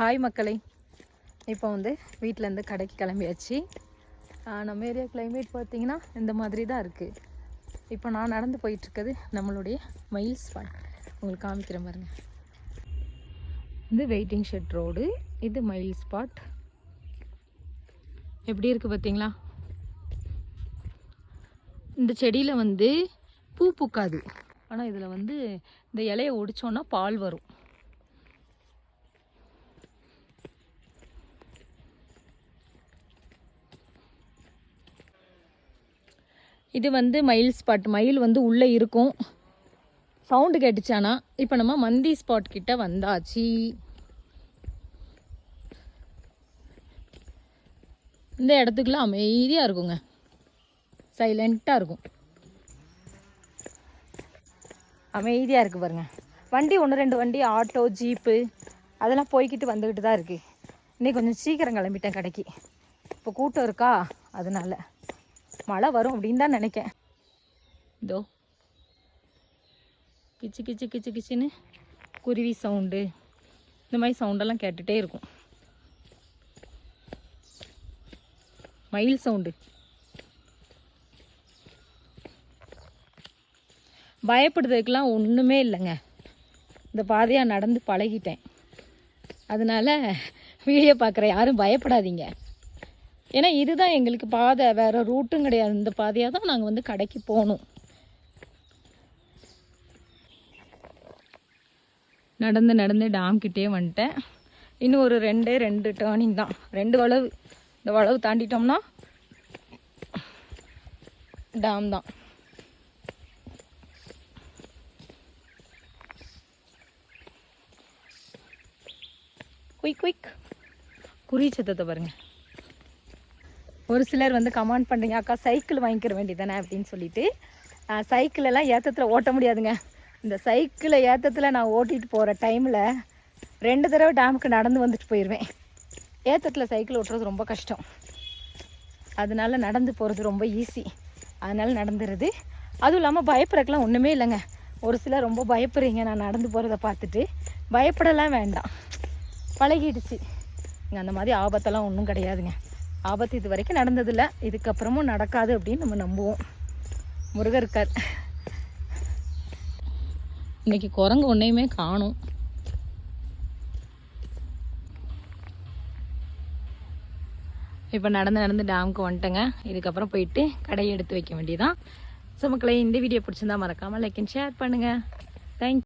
Hi மக்களை. இப்போ வந்து வீட்டிலேருந்து கடைக்கு கிளம்பியாச்சு. நம்ம ஏரியா கிளைமேட் பார்த்தீங்கன்னா இந்த மாதிரி தான் இருக்குது இப்போ நான் நடந்து போயிட்டுருக்கிறது நம்மளுடைய மயில் ஸ்பாட் உங்களுக்கு காமிக்கிறேன் பாருங்க இது வெயிட்டிங் ஷெட் ரோடு இது மயில் ஸ்பாட் எப்படி இருக்குது பார்த்தீங்களா? இந்த செடியில் வந்து பூ பூக்காது. ஆனால் இதில் வந்து இந்த இலையை ஒடிச்சோன்னா பால் வரும். இது வந்து மயில் ஸ்பாட் மயில் வந்து உள்ளே இருக்கும். சவுண்டு கேட்டுச்சானா? இப்போ நம்ம மந்தி ஸ்பாட் கிட்ட வந்தாச்சு. இந்த இடத்துக்குலாம் அமைதியாக இருக்குங்க. சைலண்ட்டாக இருக்கும். அமைதியாக இருக்குது பாருங்க. வண்டி ஒன்று ரெண்டு வண்டி ஆட்டோ ஜீப்பு அதெல்லாம் போய்கிட்டு வந்துக்கிட்டு தான் இருக்குது இன்னைக்கு கொஞ்சம் சீக்கிரம் கிளம்பிட்டேன் கடைக்கு. இப்போ கூட்டம் இருக்கா? அதனால. மழை வரும் அப்படின்னு தான் நினைக்கேன். இதோ கிச்சு கிச்சு கிச்சு கிச்சுன்னு குருவி சவுண்டு இந்த மாதிரி சவுண்டெல்லாம் கேட்டுகிட்டே இருக்கும். மயில் சவுண்டு பயப்படுறதுக்கெலாம் ஒன்றுமே இல்லைங்க. இந்த பாதையாக நடந்து பழகிட்டேன். அதனால வீடியோ பார்க்குற யாரும் பயப்படாதீங்க. ஏன்னா இதுதான் எங்களுக்கு பாதை. வேறு ரூட்டும் கிடையாது. இந்த பாதையாக தான் நாங்கள் வந்து கடைக்கு போகணும். நடந்து நடந்து டேம் கிட்டே வந்துட்டேன். இன்னும் ஒரு ரெண்டே ரெண்டு டேர்னிங் தான். ரெண்டு வளவு இந்த வளவு தாண்டிட்டோம்னா டேம் தான். குயிக் குயிக் குறி சத்தத்தை பாருங்கள் ஒரு சிலர் வந்து கமெண்ட் பண்ணுறீங்க அக்கா சைக்கிள் வாங்கிக்கிற வேண்டியதானே அப்படின்னு சொல்லிட்டு சைக்கிளெல்லாம் ஏற்றத்தில் ஓட்ட முடியாதுங்க. இந்த சைக்கிளை ஏற்றத்தில் நான் ஓட்டிகிட்டு போகிற டைமில் ரெண்டு தடவை டேமுக்கு நடந்து வந்துட்டு போயிடுவேன் ஏற்றத்தில் சைக்கிள் ஓட்டுறது ரொம்ப கஷ்டம். அதனால நடந்து போகிறது ரொம்ப ஈஸி அதனால் நடந்துடுறது அதுவும் இல்லாமல் பயப்படுறதுக்கெலாம் ஒன்றுமே இல்லைங்க. ஒரு சிலர் ரொம்ப பயப்படுறீங்க நான் நடந்து போகிறத பார்த்துட்டு பயப்படலாம் வேண்டாம். பழகிடுச்சு. இங்கே அந்த மாதிரி ஆபத்தெல்லாம் ஒன்றும் கிடையாதுங்க. ஆபத்து இது வரைக்கும் நடந்ததில்லை. இதுக்கப்புறமும் நடக்காது அப்படின்னு நம்ம நம்புவோம். முருகர் இருக்கார் இன்னைக்கு குரங்கு ஒன்றையுமே காணும். இப்போ நடந்து நடந்து டேமுக்கு வந்துட்டேங்க. இதுக்கப்புறம் போயிட்டு கடையை எடுத்து வைக்க வேண்டியதான் ஸோ மக்களை இந்த வீடியோ பிடிச்சிருந்தா மறக்காமல் லைக் அண்ட் ஷேர் பண்ணுங்கள் தேங்க்